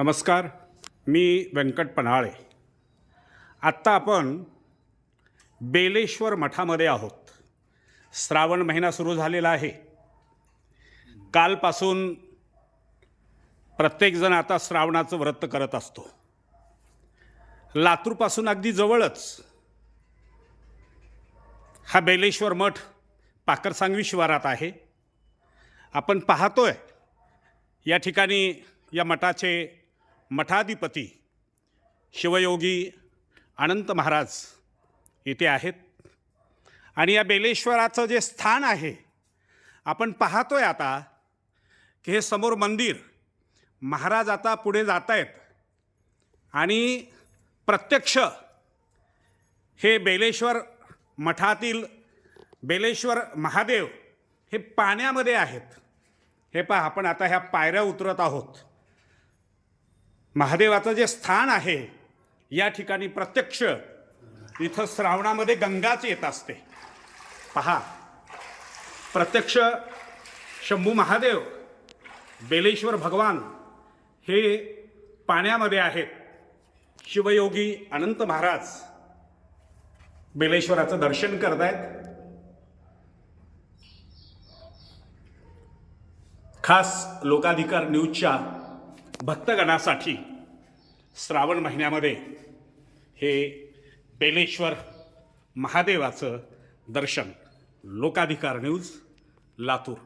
नमस्कार मी व्यंकट पन्हाळे. आत्ता आपण बेलेश्वर मठामध्ये आहोत. श्रावण महिना सुरू झालेला आहे. कालपासून प्रत्येकजण आता श्रावणाचं व्रत करत असतो. लातूरपासून अगदी जवळच हा बेलेश्वर मठ पाकरसांगवी शिवारात आहे. आपण पाहतोय या ठिकाणी या मठाचे मठाधिपती शिवयोगी अनंत महाराज इथे आहेत. आणि या बेलेश्वराचं जे स्थान आहे आपण पाहतोय आता की हे समोर मंदिर महाराज आता पुढे जात आहेत आणि प्रत्यक्ष हे बेलेश्वर मठातील बेलेश्वर महादेव हे पाण्यामध्ये आहेत. हे पहा आपण आता ह्या पायऱ्या उतरत आहोत. महादेवाचं जे स्थान आहे या ठिकाणी प्रत्यक्ष इथं श्रावणामध्ये गंगाच येत असते. पहा प्रत्यक्ष शंभू महादेव बेलेश्वर भगवान हे पाण्यामध्ये आहेत. शिवयोगी अनंत महाराज बेलेश्वराचं दर्शन करतायत. खास लोकाधिकार न्यूजच्या भक्तगणासाठी श्रावण महिन्यामध्ये हे बेलेश्वर महादेवाचं दर्शन लोकाधिकार न्यूज लातूर.